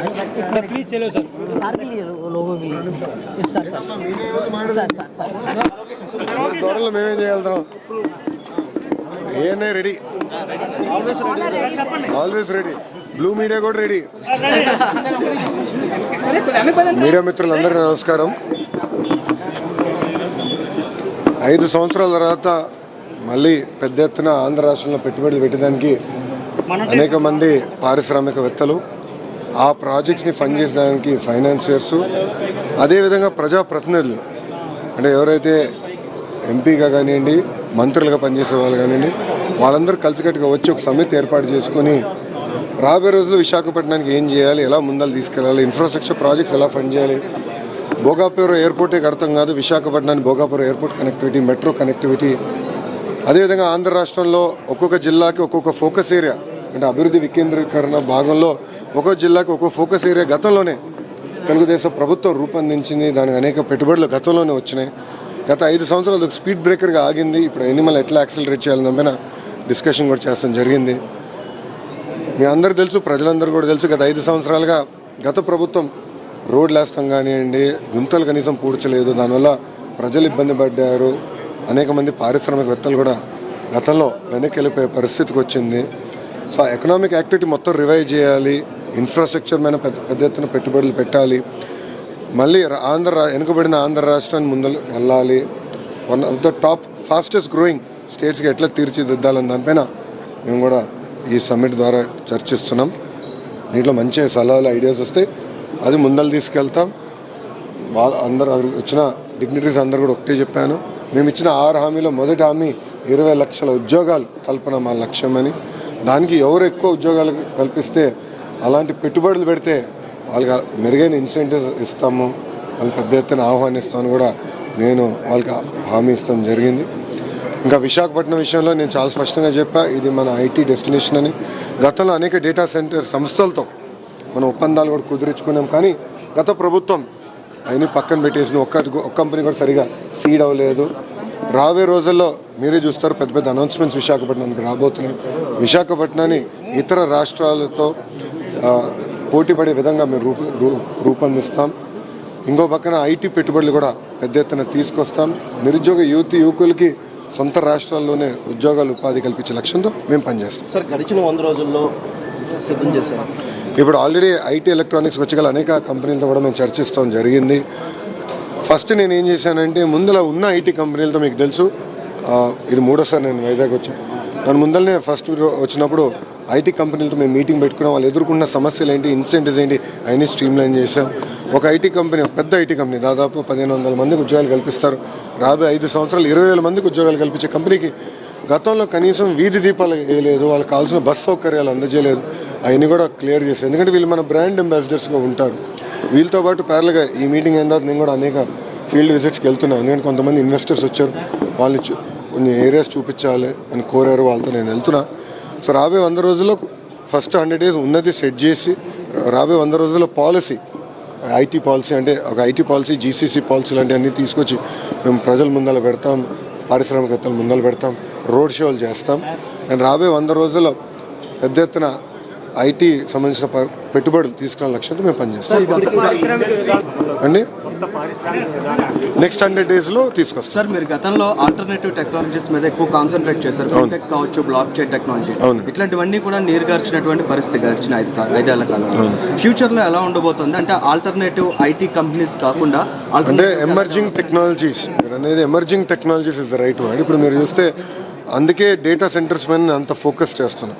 Sir please चलो sir सार के लिए लोगों के लिए सर सर सर सर త్వరలో మేమేం చేయగలుగుతాం ANI ready always ready blue media కూడా రెడీ మీడియా మిత్రులందరికీ నమస్కారం ఐదు సంవత్సరాల తర్వాత మళ్ళీ పెద్ద ఎత్తున ఆంధ్ర రాష్ట్రంలో పెట్టుబడులు పెట్టడానికి అనేక మంది పారిశ్రామికవేత్తలు ఆ ప్రాజెక్ట్స్ని ఫండ్ చేసడానికి ఫైనాన్సియర్స్ అదేవిధంగా ప్రజాప్రతినిధులు. అంటే ఎవరైతే ఎంపీగా కానివ్వండి మంత్రులుగా పనిచేసే వాళ్ళు కానివ్వండి వాళ్ళందరూ కలిసికట్టుగా వచ్చి ఒక సమితి ఏర్పాటు చేసుకొని రాబోయే రోజుల్లో విశాఖపట్నానికి ఏం చేయాలి ఎలా ముందలు తీసుకెళ్ళాలి ఇన్ఫ్రాస్ట్రక్చర్ ప్రాజెక్ట్స్ ఎలా ఫండ్ చేయాలి. భోగాపురం ఎయిర్పోర్టే అర్థం కాదు విశాఖపట్నానికి Bhogapuram airport connectivity metro connectivity అదేవిధంగా ఆంధ్ర రాష్ట్రంలో ఒక్కొక్క జిల్లాకి ఒక్కొక్క ఫోకస్ ఏరియా అంటే అభివృద్ధి వికేంద్రీకరణ భాగంలో ఒక్కో జిల్లాకు ఒక్కో ఫోకస్ ఏరియా గతంలోనే తెలుగుదేశం ప్రభుత్వం రూపొందించింది. దానికి అనేక పెట్టుబడులు గతంలోనే వచ్చినాయి. గత ఐదు సంవత్సరాలు ఒక స్పీడ్ బ్రేకర్గా ఆగింది. ఇప్పుడు ఎనిమల్ ఎట్లా యాక్సిలరేట్ చేయాలని దానిపైన డిస్కషన్ కూడా చేస్తాం జరిగింది. మీ అందరు తెలుసు ప్రజలందరూ కూడా తెలుసు గత ఐదు సంవత్సరాలుగా గత ప్రభుత్వం రోడ్లు వేస్తాం కానివ్వండి గుంతలు కనీసం పూడ్చలేదు. దానివల్ల ప్రజలు ఇబ్బంది పడ్డారు. అనేక మంది పారిశ్రామికవేత్తలు కూడా గతంలో వెనక్కి వెళ్ళిపోయే పరిస్థితికి వచ్చింది. సో ఎకనామిక్ యాక్టివిటీ మొత్తం రివైవ్ చేయాలి. ఇన్ఫ్రాస్ట్రక్చర్ మీద పెద్ద పెద్ద ఎత్తున పెట్టుబడులు పెట్టాలి. మళ్ళీ రా- ఆంధ్ర వెనుకబడిన ఆంధ్ర రాష్ట్రాన్ని ముందలు వెళ్ళాలి. One of the top fastest growing స్టేట్స్కి ఎట్లా తీర్చిదిద్దాలని దానిపైన మేము కూడా ఈ సమ్మిట్ ద్వారా చర్చిస్తున్నాం. దీంట్లో మంచి సలహాలు ఐడియాస్ వస్తాయి అది ముందలు తీసుకెళ్తాం. వాళ్ళ అందరూ వచ్చిన డిగ్నిటరీస్ అందరూ కూడా ఒకటే చెప్పాను. మేము ఇచ్చిన ఆరు హామీలో మొదటి హామీ ఇరవై లక్షల ఉద్యోగాలు కల్పన మా లక్ష్యం అని దానికి ఎవరు ఎక్కువ ఉద్యోగాలు కల్పిస్తే అలాంటి పెట్టుబడులు పెడితే వాళ్ళకి మెరుగైన ఇన్సెంటివ్స్ ఇస్తాము వాళ్ళు పెద్ద ఎత్తున ఆహ్వానిస్తాను కూడా నేను వాళ్ళకి హామీ ఇస్తాం జరిగింది. ఇంకా విశాఖపట్నం విషయంలో నేను చాలా స్పష్టంగా చెప్పా ఇది మన ఐటీ డెస్టినేషన్ అని. గతంలో అనేక డేటా సెంటర్ సంస్థలతో మనం ఒప్పందాలు కూడా కుదుర్చుకున్నాం కానీ గత ప్రభుత్వం అవన్నీ పక్కన పెట్టేసిన ఒక్క ఒక్క కంపెనీ కూడా సరిగా సీడ్ అవ్వలేదు. రాబోయే రోజుల్లో మీరే చూస్తారు పెద్ద పెద్ద అనౌన్స్మెంట్స్ విశాఖపట్నానికి రాబోతున్నాయి. విశాఖపట్నాన్ని ఇతర రాష్ట్రాలతో ఆ, పోటీ పడే విధంగా మేము రూప రూ- రూపొందిస్తాం. ఇంకో పక్కన ఐటీ పెట్టుబడులు కూడా పెద్ద ఎత్తున తీసుకొస్తాం. నిరుద్యోగ యువతి యువకులకి సొంత రాష్ట్రాల్లోనే ఉద్యోగాలు ఉపాధి కల్పించే లక్ష్యంతో మేము పనిచేస్తాం. సార్ గడిచిన వంద రోజుల్లో సిద్ధం చేశారు. ఇప్పుడు ఆల్రెడీ ఐటీ ఎలక్ట్రానిక్స్ వచ్చగల అనేక కంపెనీలతో కూడా మేము చర్చిస్తాం జరిగింది. ఫస్ట్ నేను ఏం చేశానంటే ముందర ఉన్న ఐటీ కంపెనీలతో మీకు తెలుసు. ఇది మూడోసారి నేను వైజాగ్ వచ్చాను. దాని ముందరనే ఫస్ట్ వచ్చినప్పుడు ఐటీ కంపెనీలతో మేము మీటింగ్ పెట్టుకున్నాం. వాళ్ళు ఎదుర్కొన్న సమస్యలు ఏంటి ఇన్సెంటివ్స్ ఏంటి అవన్నీ స్ట్రీమ్లైన్ చేశాం. ఒక ఐటీ కంపెనీ పెద్ద ఐటీ కంపెనీ దాదాపు పదిహేను వందల మందికి ఉద్యోగాలు కల్పిస్తారు. రాబోయే ఐదు సంవత్సరాలు ఇరవై వేల మందికి ఉద్యోగాలు కల్పించే కంపెనీకి గతంలో కనీసం వీధి దీపాలు వేయలేదు. వాళ్ళకి కావాల్సిన బస్ సౌకర్యాలు అందజేయలేదు. అవన్నీ కూడా క్లియర్ చేశారు. ఎందుకంటే వీళ్ళు మన బ్రాండ్ అంబాసిడర్స్గా ఉంటారు. వీళ్ళతో పాటు ప్యారల్గా ఈ మీటింగ్ అయిన తర్వాత నేను కూడా అనేక ఫీల్డ్ విజిట్స్కి వెళ్తున్నాను. ఎందుకంటే కొంతమంది ఇన్వెస్టర్స్ వచ్చారు. వాళ్ళని కొన్ని ఏరియాస్ చూపించాలి అని కోరారు. వాళ్ళతో నేను వెళ్తున్నా. సో రాబోయే వంద రోజుల్లో ఫస్ట్ హండ్రెడ్ డేస్ ఉన్నది సెట్ చేసి రాబోయే వంద రోజుల్లో పాలసీ ఐటీ పాలసీ అంటే ఒక ఐటీ పాలసీ జీసీసీ పాలసీ లాంటివి అన్నీ తీసుకొచ్చి మేము ప్రజల ముందర పెడతాం పారిశ్రామికవేత్తల ముందర పెడతాం రోడ్ షోలు చేస్తాం. అండ్ రాబోయే వంద రోజుల్లో పెద్ద ఎత్తున ఐటీ సంబంధించిన పెట్టుబడులు తీసుకునే లక్ష్యంతో మేము పనిచేస్తాం. అండి? నెక్స్ట్ హండ్రెడ్ డేస్లో తీసుకొస్తాం. సార్ మీరు గతంలో ఆల్టర్నేటివ్ టెక్నాలజీస్ మీద ఎక్కువ కాన్సన్ట్రేట్ చేశారు. ఫిన్టెక్ కావచ్చు బ్లాక్ చైన్ టెక్నాలజీ. అవును. ఇట్లాంటివన్నీ కూడా నీరుగార్చినటువంటి పరిస్థితి గడిచిన ఐదు ఐదేళ్ళ కాలంలో. ఫ్యూచర్లో ఎలా ఉండబోతుంది? అంటే ఆల్టర్నేటివ్ ఐటీ కంపెనీస్ కాకుండా అంటే ఎమర్జింగ్ టెక్నాలజీస్ మీరు అనేది emerging technologies is the right word. ఇప్పుడు మీరు చూస్తే అందుకే డేటా సెంటర్స్ మీద నేను అంత ఫోకస్ చేస్తున్నాను.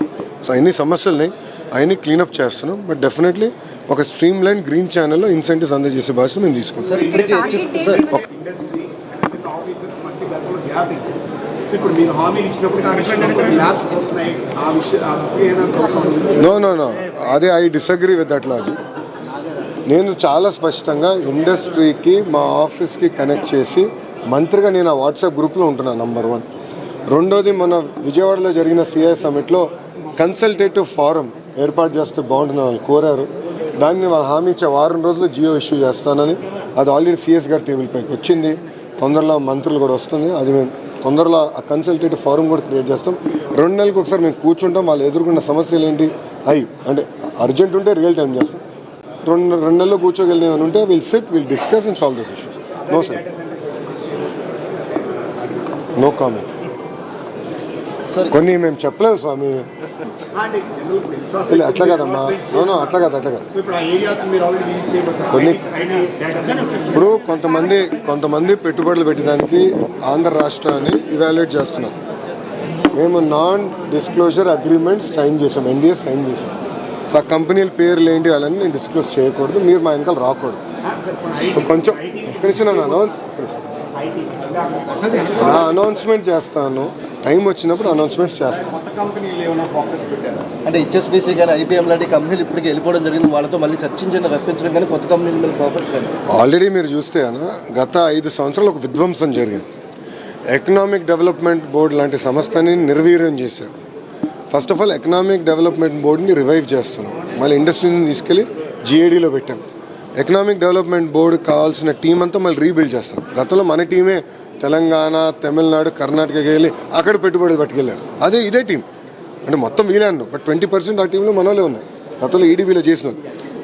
సో అన్ని సమస్యలని అవన్నీ క్లీనప్ చేస్తున్నాం. బట్ డెఫినెట్లీ ఒక స్ట్రీమ్ లైన్ గ్రీన్ ఛానల్లో ఇన్సెంటివ్స్ అందజేసే బాధ్యత మేము తీసుకుంటాం. ఇప్పుడు మీరు హామీలు ఇచ్చినప్పుడు నో నో నో అదే I disagree with that logic నేను చాలా స్పష్టంగా ఇండస్ట్రీకి మా ఆఫీస్కి కనెక్ట్ చేసి మంత్రిగా నేను ఆ వాట్సాప్ గ్రూప్లో ఉంటున్నాను నంబర్ వన్ రెండోది మన విజయవాడలో జరిగిన సిఐ సమిట్లో కన్సల్టేటివ్ ఫారం ఏర్పాటు చేస్తే బాగుంటుందని వాళ్ళు కోరారు. దాన్ని వాళ్ళు హామీ ఇచ్చే వారం రోజులు జియో ఇష్యూ చేస్తానని అది ఆల్రెడీ సిఎస్ గారి టేబుల్ పైకి వచ్చింది. తొందరలో మంత్రులు కూడా వస్తుంది. అది మేము తొందరలో ఆ కన్సల్టేటివ్ ఫారం కూడా క్రియేట్ చేస్తాం. రెండు నెలలకు ఒకసారి మేము కూర్చుంటాం. వాళ్ళు ఎదుర్కొన్న సమస్యలు ఏంటి? అవి అంటే అర్జెంట్ ఉంటే రియల్ టైం చేస్తాం. రెండు రెండు నెలలు కూర్చోగలిగిన ఉంటే will sit will discuss and solve this issue no sir no comment కొన్ని మేము చెప్పలేదు స్వామి. అట్లా కదమ్మా. నో నో అట్లా కాదు అట్లా కాదు. సో ఇప్పుడు ఆ ఏరియాస్ మీరు ఆల్రెడీ విజిట్ చేయబోతారు కొన్ని- ఇప్పుడు కొంతమంది కొంతమంది పెట్టుబడులు పెట్టడానికి ఆంధ్ర రాష్ట్రాన్ని ఇవాల్యుయేట్ చేస్తున్నారు. మేము నాన్ డిస్క్లోజర్ అగ్రిమెంట్ సైన్ చేసాం ఎన్డీఎస్ సైన్ చేసాం. సో ఆ కంపెనీల పేర్లు ఏంటి అలాని నేను డిస్క్లోజ్ చేయకూడదు మీరు మా వెనకాల రాకూడదు. సో కొంచెం కృష్ణ అనౌన్స్ ఐటీ నా అనౌన్స్మెంట్ చేస్తాను. టైం వచ్చినప్పుడు అనౌన్స్మెంట్స్ చేస్తాను అంటే హెచ్ఎస్బీసీ కానీ ఐబీఎం లాంటి కంపెనీలు ఇప్పటికే వెళ్ళిపోవడం జరిగింది. వాళ్ళతో మళ్ళీ చర్చించండి రప్పించడం కానీ కొత్త కంపెనీల మీద ఫోకస్ కానీ ఆల్రెడీ మీరు చూస్తే అన్న గత ఐదు సంవత్సరాలు ఒక విధ్వంసం జరిగింది. ఎకనామిక్ డెవలప్మెంట్ బోర్డు లాంటి సంస్థని నిర్వీర్యం చేశారు. First of all economic development బోర్డుని revive చేస్తున్నాం. మళ్ళీ ఇండస్ట్రీని తీసుకెళ్ళి జిఏడీలో పెట్టాం. ఎకనామిక్ డెవలప్మెంట్ బోర్డు కావాల్సిన టీం అంతా మళ్ళీ రీబిల్డ్ చేస్తాం గతంలో మన టీమే తెలంగాణ తమిళనాడు కర్ణాటకకి వెళ్ళి అక్కడ పెట్టుబడి పట్టుకెళ్ళారు. అదే ఇదే టీం అంటే మొత్తం వీలే అన్నాం బట్ ట్వంటీ పర్సెంట్ ఆ టీంలో మనోలే ఉన్నాయి గతంలో ఈడీబీలో చేసిన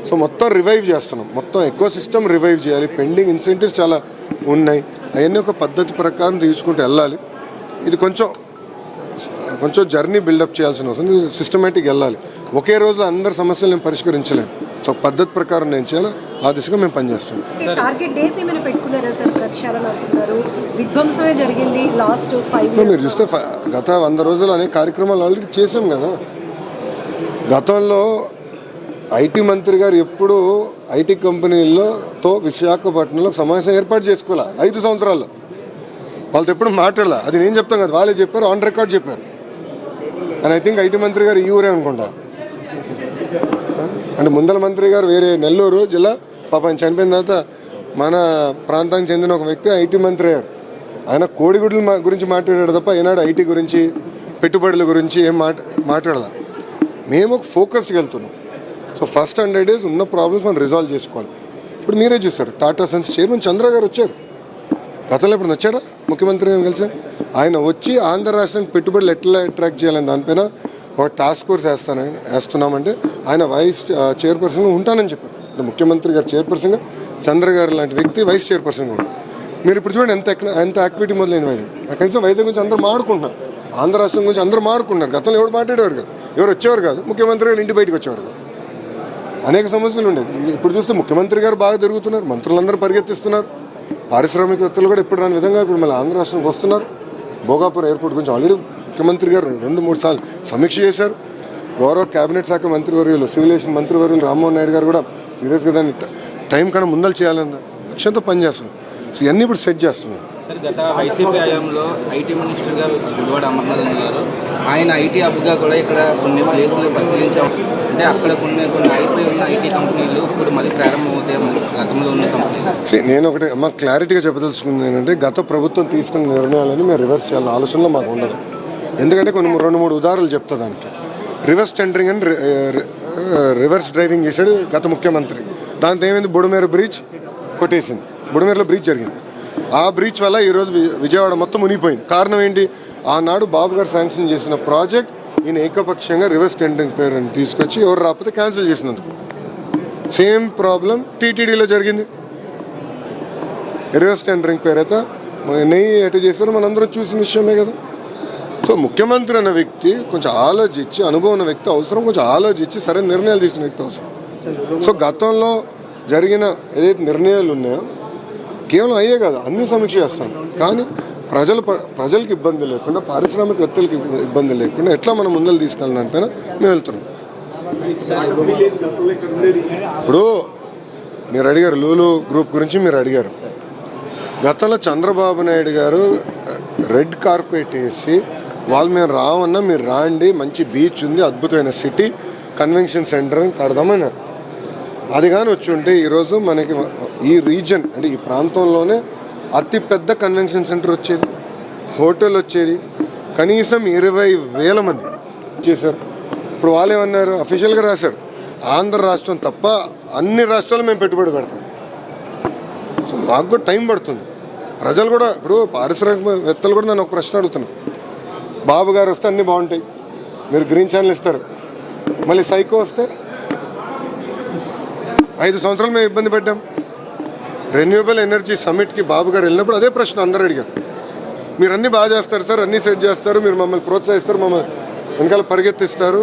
సో మొత్తం రివైవ్ చేస్తున్నాం. మొత్తం ఎక్కువ సిస్టమ్ రివైవ్ చేయాలి. పెండింగ్ ఇన్సెంటివ్స్ చాలా ఉన్నాయి. అవన్నీ ఒక పద్ధతి ప్రకారం తీసుకుంటూ వెళ్ళాలి. ఇది కొంచెం కొంచెం జర్నీ బిల్డప్ చేయాల్సిన అవసరం. సిస్టమేటిక్ వెళ్ళాలి. ఒకే రోజులో అందరి సమస్యలు నేను పరిష్కరించలేము సో పద్ధతి ప్రకారం నేను చేయాలి? ఆ దిశగా మేము పనిచేస్తున్నాం. మీరు చూస్తే గత వంద రోజులు అనే కార్యక్రమాలు ఆల్రెడీ చేసాం కదా. గతంలో ఐటీ మంత్రి గారు ఎప్పుడు ఐటీ కంపెనీలతో విశాఖపట్నంలో సమావేశం ఏర్పాటు చేసుకోలే ఐదు సంవత్సరాల్లో. వాళ్ళతో ఎప్పుడు మాట్లాడలే? అది నేను చెప్తాను కదా వాళ్ళే చెప్పారు ఆన్ రికార్డ్ చెప్పారు. అండ్ ఐ థింక్ ఐటీ మంత్రి గారు ఈ ఊరే అనుకుంటా. అంటే ముందల మంత్రి గారు వేరే నెల్లూరు జిల్లా పాపం చనిపోయిన తర్వాత మన ప్రాంతానికి చెందిన ఒక వ్యక్తి ఐటీ మంత్రి గారు ఆయన కోడిగుడ్ల గురించి మాట్లాడాడు తప్ప ఈనాడు ఐటీ గురించి పెట్టుబడుల గురించి ఏం మాట మాట్లాడదా మేము ఒక ఫోకస్డ్కి వెళ్తున్నాం. సో ఫస్ట్ హండ్రెడ్ డేస్ ఉన్న ప్రాబ్లమ్స్ మనం రిజాల్వ్ చేసుకోవాలి. ఇప్పుడు మీరే చూస్తారు టాటా సన్స్ చైర్మన్ చంద్ర గారు వచ్చారు. గతంలో ఇప్పుడు వచ్చాడా? ముఖ్యమంత్రి గారు కలిసి ఆయన వచ్చి ఆంధ్ర రాష్ట్రానికి పెట్టుబడులు ఎట్లా అట్రాక్ట్ చేయాలని దానిపైన ఒక టాస్క్ ఫోర్స్ వేస్తానని వేస్తున్నామంటే ఆయన వైస్ చైర్పర్సన్గా ఉంటానని చెప్పారు. ముఖ్యమంత్రి గారు చైర్పర్సన్గా చంద్ర గారు లాంటి వ్యక్తి వైస్ చైర్పర్సన్గా ఉంటారు. మీరు ఇప్పుడు చూడండి ఎంత ఎంత యాక్టివిటీ మొదలైంది వైద్యం. కనీసం వైద్యం గురించి అందరూ మాడుకుంటున్నారు. ఆంధ్ర రాష్ట్రం గురించి అందరూ మాడుకుంటున్నారు. గతంలో ఎవరు మాట్లాడేవారు కాదు. ఎవరు వచ్చేవారు కాదు. ముఖ్యమంత్రి గారు ఇంటి బయటకు వచ్చేవారు కాదు. అనేక సమస్యలు ఉండేవి. ఇప్పుడు చూస్తే ముఖ్యమంత్రి గారు బాగా తిరుగుతున్నారు. మంత్రులందరూ పరిగెత్తిస్తున్నారు. పారిశ్రామికవేత్తలు కూడా ఇప్పుడు రాని విధంగా ఇప్పుడు మళ్ళీ ఆంధ్ర రాష్ట్రానికి వస్తున్నారు. భోగాపూర్ ఎయిర్పోర్ట్ గురించి ఆల్రెడీ ముఖ్యమంత్రి గారు రెండు మూడు సార్లు సమీక్ష చేశారు. గౌరవ కేబినెట్ శాఖ మంత్రివర్యులు సివిలేషన్ మంత్రివర్యులు రామ్మోహన్ నాయుడు గారు కూడా సీరియస్గా దాన్ని ట- కన్నా ముందలు చేయాలన్న లక్ష్యంతో పనిచేస్తున్నాం సో ఇవన్నీ ఇప్పుడు సెట్ చేస్తున్నాం సార్ గత వైసీపీ హయాంలో ఐటీ మినిస్టర్గా గుడివాడ అమర్నాథ్ గారు ఆయన ఐటీ హబ్గా కూడా ఇక్కడ కొన్ని ప్లేసులు పరిశీలించాం. అంటే అక్కడ కొన్ని కొన్ని అయిపోయి ఉన్న ఐటీ కంపెనీలు ఇప్పుడు మళ్ళీ ప్రారంభమవుతాయి మన గతంలో ఉన్న కంపెనీలు. See, నేను ఒకటి అమ్మ క్లారిటీగా చెప్పదలుచుకుంది ఏంటంటే గత ప్రభుత్వం తీసుకున్న నిర్ణయాలను మేము రివర్స్ చేయాలని ఆలోచనలో మాకు ఉండదు. ఎందుకంటే కొన్ని రెండు మూడు ఉదాహరణలు చెప్తా దానికి. రివర్స్ టెండరింగ్ అని రివర్స్ డ్రైవింగ్ చేశాడు గత ముఖ్యమంత్రి. దాంతో ఏమైంది? బుడమేరు బ్రిడ్జ్ కొట్టేసింది. బుడమేరులో బ్రిడ్జ్ జరిగింది. ఆ బ్రిడ్జ్ వల్ల ఈరోజు వి- విజయవాడ మొత్తం మునిగిపోయింది. కారణం ఏంటి? ఆనాడు బాబు గారు శాంక్షన్ చేసిన ప్రాజెక్ట్ ఈయన ఏకపక్షంగా రివర్స్ టెండరింగ్ పేరుని తీసుకొచ్చి ఎవరు రాకపోతే క్యాన్సిల్ చేసినందుకు. సేమ్ ప్రాబ్లం టీటీడీలో జరిగింది. రివర్స్ టెండరింగ్ పేరైతే నెయ్యి ఎటు చేస్తారో మనందరం చూసిన విషయమే కదా. సో ముఖ్యమంత్రి అనే వ్యక్తి కొంచెం ఆలోచించి అనుభవం ఉన్న వ్యక్తి అవసరం కొంచెం ఆలోచించి సరైన నిర్ణయాలు తీసుకున్న వ్యక్తి అవసరం. సో గతంలో జరిగిన ఏదైతే నిర్ణయాలు ఉన్నాయో కేవలం అయ్యే కాదు అన్ని సమీక్ష చేస్తాం. కానీ ప్రజలు ప్రజలకు ఇబ్బంది లేకుండా పారిశ్రామికవేత్తలకు ఇబ్బంది లేకుండా ఎట్లా మనం ముందలు తీసుకెళ్ళిన మేము వెళ్తున్నాం. ఇప్పుడు మీరు అడిగారు లూలు గ్రూప్ గురించి మీరు అడిగారు. గతంలో చంద్రబాబు నాయుడు గారు రెడ్ కార్పెట్ వేసి వాళ్ళు మేము రావన్నా మీరు రాండి మంచి బీచ్ ఉంది అద్భుతమైన సిటీ కన్వెన్షన్ సెంటర్ అని కడదామన్నారు. అది కానీ వచ్చి ఉంటే ఈరోజు మనకి ఈ రీజన్ అంటే ఈ ప్రాంతంలోనే అతి పెద్ద కన్వెన్షన్ సెంటర్ వచ్చేది హోటల్ వచ్చేది కనీసం ఇరవై వేల మంది చేశారు. ఇప్పుడు వాళ్ళు ఏమన్నారు? అఫీషియల్గా రాశారు. ఆంధ్ర రాష్ట్రం తప్ప అన్ని రాష్ట్రాలు మేము పెట్టుబడి పెడతాం. సో మాకు కూడా టైం పడుతుంది. ప్రజలు కూడా ఇప్పుడు పారిశ్రామికవేత్తలు కూడా నన్ను ఒక ప్రశ్న అడుగుతున్నాను బాబు గారు వస్తే అన్నీ బాగుంటాయి. మీరు గ్రీన్ ఛానల్ ఇస్తారు. మళ్ళీ సైకో వస్తే ఐదు సంవత్సరాలు మేము ఇబ్బంది పడ్డాం. రెన్యూబుల్ ఎనర్జీ సమ్మిట్కి బాబు గారు వెళ్ళినప్పుడు అదే ప్రశ్న అందరూ అడిగారు. మీరు అన్నీ బాగా చేస్తారు సార్ అన్నీ సెట్ చేస్తారు మీరు మమ్మల్ని ప్రోత్సహిస్తారు మమ్మల్ని వెనకాల పరిగెత్తిస్తారు.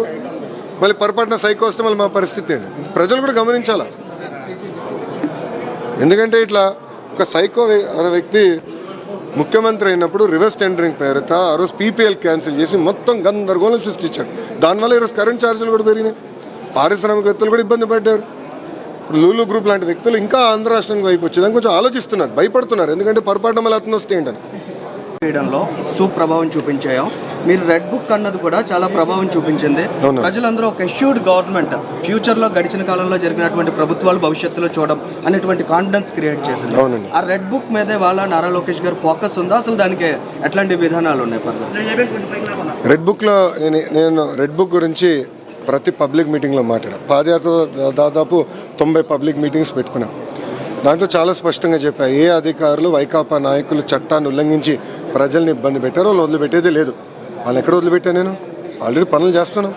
మళ్ళీ పొరపాటున సైకో వస్తే మళ్ళీ మా పరిస్థితి ఏంటి? ప్రజలు కూడా గమనించాలా? ఎందుకంటే ఇట్లా ఒక సైకో అనే వ్యక్తి ముఖ్యమంత్రి అయినప్పుడు రివర్స్ టెండరింగ్ పేరిత ఆ రోజు పీపీఎల్ క్యాన్సిల్ చేసి మొత్తం గందరగోళం సృష్టించాడు దానివల్ల ఈరోజు కరెంట్ ఛార్జీలు కూడా పెరిగినాయి. పారిశ్రామికవేత్తలు కూడా ఇబ్బంది పడ్డారు. ఇప్పుడు లూలు గ్రూప్ లాంటి వ్యక్తులు ఇంకా ఆంధ్ర రాష్ట్రానికి వైపు వచ్చేదాన్ని కొంచెం ఆలోచిస్తున్నారు భయపడుతున్నారు. ఎందుకంటే పొరపాటు మళ్ళీ అతను వస్తే ఏంటని. చేయడంలో సుప్రభావం చూపించాయో? మీరు రెడ్ బుక్ అన్నది కూడా చాలా ప్రభావం చూపించింది. ప్రజలందరూ ఒక ఎష్యూర్డ్ గవర్నమెంట్ ఫ్యూచర్లో గడిచిన కాలంలో జరిగినటువంటి ప్రభుత్వాలు భవిష్యత్తులో చూడడం అనేటువంటి కాన్ఫిడెన్స్ క్రియేట్ చేసింది. ఆ రెడ్ బుక్ మీదే వాళ్ళ నారా లోకేష్ గారు ఫోకస్ ఉందా? అసలు దానికి ఎట్లాంటి విధానాలు ఉన్నాయి రెడ్ బుక్లో నేను నేను రెడ్ బుక్ గురించి ప్రతి పబ్లిక్ మీటింగ్లో మాట్లాడా. పాదయాత్ర దాదాపు తొంభై పబ్లిక్ మీటింగ్స్ పెట్టుకున్నాం. దాంట్లో చాలా స్పష్టంగా చెప్పా ఏ అధికారులు వైకాపా నాయకులు చట్టాన్ని ఉల్లంఘించి ప్రజల్ని ఇబ్బంది పెట్టారో వదిలిపెట్టేదే లేదు. వాళ్ళు ఎక్కడ వదిలిపెట్టా నేను? ఆల్రెడీ పనులు చేస్తున్నాం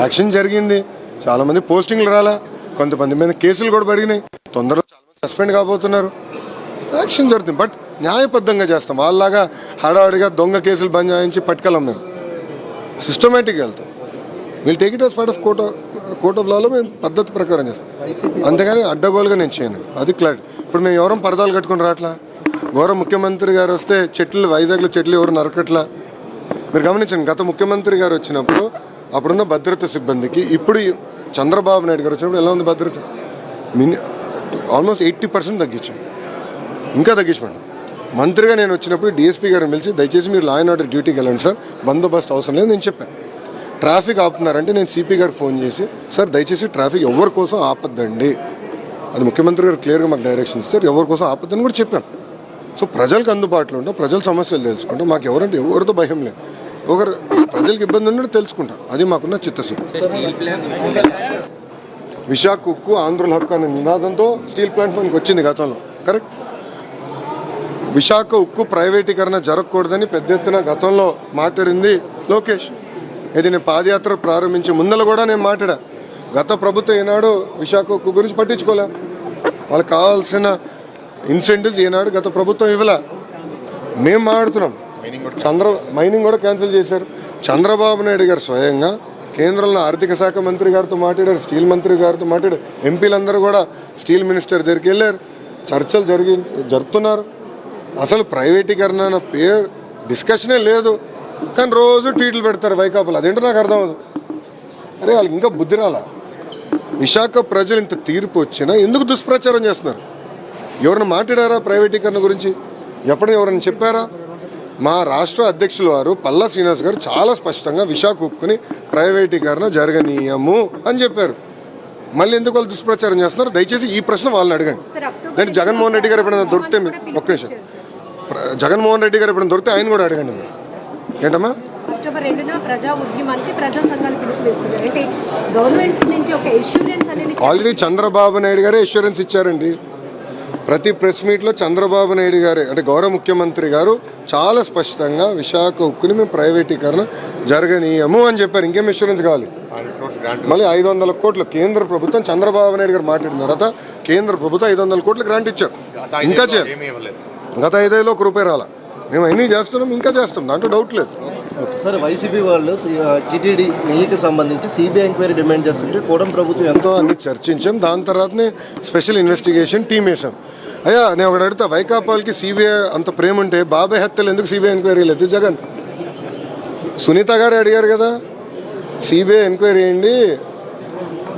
యాక్షన్ జరిగింది. చాలామంది పోస్టింగ్లు రాలా. కొంతమంది మీద కేసులు కూడా పడినాయి తొందరలో చాలామంది సస్పెండ్ కాబోతున్నారు. యాక్షన్ జరుగుతుంది. బట్ న్యాయబద్ధంగా చేస్తాం. వాళ్ళలాగా హడావుడిగా దొంగ కేసులు బంద్ చేయించి పట్టుకెళ్ళాం మేము. సిస్టమేటిక్గా వెళ్తాం. Will take it as part of court court of లాలో మేము పద్ధతి ప్రకారం చేస్తాం. అంతేగాని అడ్డగోలుగా నేను చేయను. అది క్లారిటీ ఇప్పుడు మేము ఎవరం పరదాలు కట్టుకుని రావట్లా గౌరవ ముఖ్యమంత్రి గారు వస్తే చెట్లు వైజాగ్లో చెట్లు ఎవరు నరకట్లా? మీరు గమనించండి గత ముఖ్యమంత్రి గారు వచ్చినప్పుడు అప్పుడున్న భద్రత సిబ్బందికి ఇప్పుడు చంద్రబాబు నాయుడు గారు వచ్చినప్పుడు ఎలా ఉంది భద్రత? మిని ఆల్మోస్ట్ ఎయిటీ పర్సెంట్ తగ్గించాం. ఇంకా తగ్గించమండి. మంత్రిగా నేను వచ్చినప్పుడు డిఎస్పీ గారిని పిలిచి దయచేసి మీరు లా అండ్ ఆర్డర్ డ్యూటీకి వెళ్ళండి సార్ బందోబస్తు అవసరం లేదు నేను చెప్పాను ట్రాఫిక్ ఆపుతున్నారంటే నేను సిపి గారికి ఫోన్ చేసి సార్ దయచేసి ట్రాఫిక్ ఎవరి కోసం ఆపద్దండి? అది ముఖ్యమంత్రి గారు క్లియర్గా మాకు డైరెక్షన్ ఇస్తారు ఎవరి కోసం ఆపద్దని కూడా చెప్పాను సో ప్రజలకు అందుబాటులో ఉంటాం ప్రజల సమస్యలు తెలుసుకుంటాం మాకు ఎవరంటే ఎవరితో భయం లేదు. ఒకరు ప్రజలకు ఇబ్బంది ఉన్నట్టు తెలుసుకుంటాం. అది మాకున్న చిత్తశుద్ధి. విశాఖ ఉక్కు ఆంధ్రుల హక్కు అనే నినాదంతో స్టీల్ ప్లాంట్ మనకి వచ్చింది గతంలో. కరెక్ట్? విశాఖ ఉక్కు ప్రైవేటీకరణ జరగకూడదని పెద్ద ఎత్తున గతంలో మాట్లాడింది లోకేష్. ఇది నేను పాదయాత్ర ప్రారంభించే ముందల కూడా నేను మాట్లాడా. గత ప్రభుత్వం ఈనాడు విశాఖ ఉక్కు గురించి పట్టించుకోలే. వాళ్ళకి కావాల్సిన ఇన్సెంటివ్స్ ఈనాడు గత ప్రభుత్వం ఇవ్వలే. మేము మాట్లాడుతున్నాం. చంద్ర మైనింగ్ కూడా క్యాన్సిల్ చేశారు. చంద్రబాబు నాయుడు గారు స్వయంగా కేంద్రంలో ఆర్థిక శాఖ మంత్రి గారితో మాట్లాడారు స్టీల్ మంత్రి గారితో మాట్లాడారు. ఎంపీలందరూ కూడా స్టీల్ మినిస్టర్ దగ్గరికి వెళ్ళారు. చర్చలు జరిగి జరుపుతున్నారు. అసలు ప్రైవేటీకరణ అన్న పేరు డిస్కషనే లేదు. కానీ రోజు ట్వీట్లు పెడతారు వైకాపాలు. అదేంటో నాకు అర్థం అవ్వదు. అరే వాళ్ళకి ఇంకా బుద్ధి రాలా? విశాఖ ప్రజలు ఇంత తీర్పు వచ్చినా ఎందుకు దుష్ప్రచారం చేస్తున్నారు? ఎవరైనా మాట్లాడారా ప్రైవేటీకరణ గురించి? ఎప్పుడు ఎవరైనా చెప్పారా? మా రాష్ట్ర అధ్యక్షుల వారు పల్లా శ్రీనివాస్ గారు చాలా స్పష్టంగా విశాఖ ఉక్కుని ప్రైవేటీకరణ జరగనీయము అని చెప్పారు. మళ్ళీ ఎందుకు వాళ్ళు దుష్ప్రచారం చేస్తున్నారు? దయచేసి ఈ ప్రశ్న వాళ్ళని అడగండి. లేదంటే జగన్మోహన్ రెడ్డి గారు ఎప్పుడైనా దొరికితే ఒక్క నిమిషం. జగన్మోహన్ రెడ్డి గారు ఎప్పుడైనా దొరికితే ఆయన కూడా అడగండి మీరు. ఏంటమ్మా? అక్టోబర్ రెండున ప్రజా ఉద్యమానికి ప్రజా సంఘాలు పిలుపునిస్తున్నారు అంటే గవర్నమెంట్ నుంచి ఒక ఇన్సూరెన్స్ అనేది ఆల్రెడీ చంద్రబాబు నాయుడు గారే అష్యూరెన్స్ ఇచ్చారండి. ప్రతి ప్రెస్ మీట్లో చంద్రబాబు నాయుడు గారే అంటే గౌరవ ముఖ్యమంత్రి గారు చాలా స్పష్టంగా విశాఖ ఉక్కుని మేము ప్రైవేటీకరణ జరగనీయము అని చెప్పారు. ఇంకేం అష్యూరెన్స్ కావాలి? మళ్ళీ ఐదు వందల కోట్లు కేంద్ర ప్రభుత్వం చంద్రబాబు నాయుడు గారు మాట్లాడిన తర్వాత కేంద్ర ప్రభుత్వం ఐదు వందల కోట్లు గ్రాంట్ ఇచ్చారు. ఇంకా చేయాలి. గత ఐదేళ్ళు ఒక రూపాయి రాల. మేము అన్నీ చేస్తున్నాం ఇంకా చేస్తాం దాంట్లో డౌట్ లేదు. సార్ వైసీపీ వాళ్ళు టీటీడీ నెయ్యికి సంబంధించి సిబిఐ ఎంక్వైరీ డిమాండ్ చేస్తుంటే కూటమి ప్రభుత్వం ఎంత అన్ని చర్చించాం. దాని తర్వాతనే స్పెషల్ ఇన్వెస్టిగేషన్ టీం వేసాం అయ్యా నేను ఒకటి అడుగుతా. వైకాపాల్కి సిబిఐ అంత ప్రేమ ఉంటే బాబాయ్ హత్యలు ఎందుకు సిబిఐ ఎంక్వైరీ లేదు జగన్. సునీత గారు అడిగారు కదా. సిబిఐ ఎంక్వైరీ చేయండి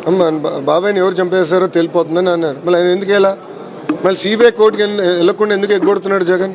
అమ్మ బాబాయ్ని ఎవరు చంపేశారో తెలిపోతుందని అన్నారు. మళ్ళీ ఆయన ఎందుకు వెళ్ళా? మళ్ళీ సిబిఐ కోర్టుకి వెళ్ళ- వెళ్ళకుండా ఎందుకు ఎగ్గొడుతున్నాడు జగన్?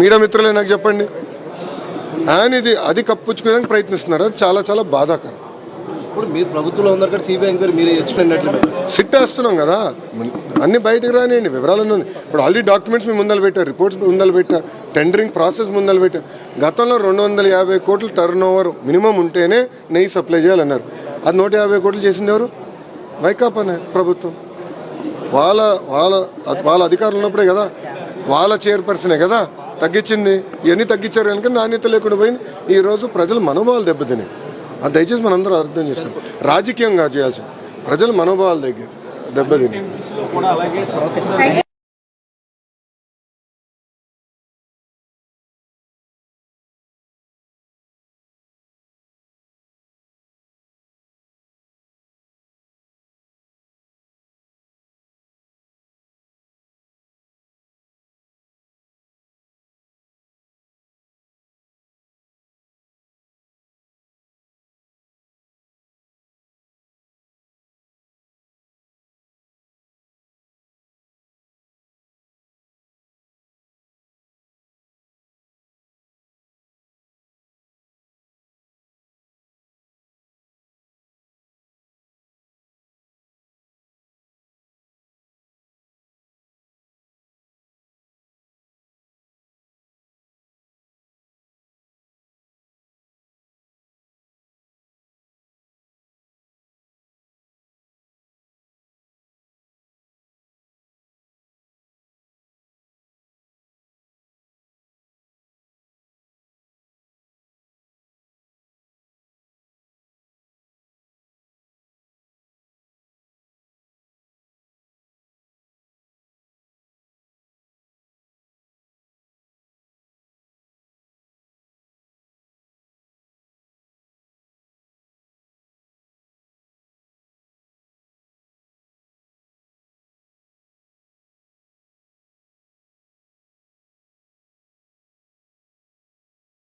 మీడియా మిత్రులే నాకు చెప్పండి. ఆయన ఇది అది కప్పుచ్చుకోవడానికి ప్రయత్నిస్తున్నారు. అది చాలా చాలా బాధాకరం. ఇప్పుడు మీరు ప్రభుత్వంలో ఉన్నారు కదా సిబిఐ ఎంక్వైరీ మీరు ఇచ్చినట్లు సిట్ వేస్తున్నాం కదా. అన్ని బయటకు రానియండి వివరాలన్నీ ఉంది ఇప్పుడు ఆల్రెడీ డాక్యుమెంట్స్ మేము ముందలు పెట్టారు రిపోర్ట్స్ ముందలు పెట్టా టెండరింగ్ ప్రాసెస్ ముందలు పెట్టా. గతంలో రెండు వందల యాభై కోట్ల టర్న్ ఓవర్ మినిమం ఉంటేనే నెయ్యి సప్లై చేయాలన్నారు. అది నూట యాభై కోట్లు చేసింది ఎవరు? వైకాపానే ప్రభుత్వం. వాళ్ళ వాళ్ళ వాళ్ళ అధికారులు ఉన్నప్పుడే కదా. వాళ్ళ చైర్పర్సనే కదా. తగ్గించింది ఇవన్నీ తగ్గించారు కనుక నాణ్యత లేకుండా పోయింది. ఈరోజు ప్రజలు మనోభావాలు దెబ్బతినాయి అది దయచేసి మనందరం అర్థం చేసుకోండి. రాజకీయంగా చేయాల్సింది ప్రజల మనోభావాలు దగ్గర దెబ్బతిని.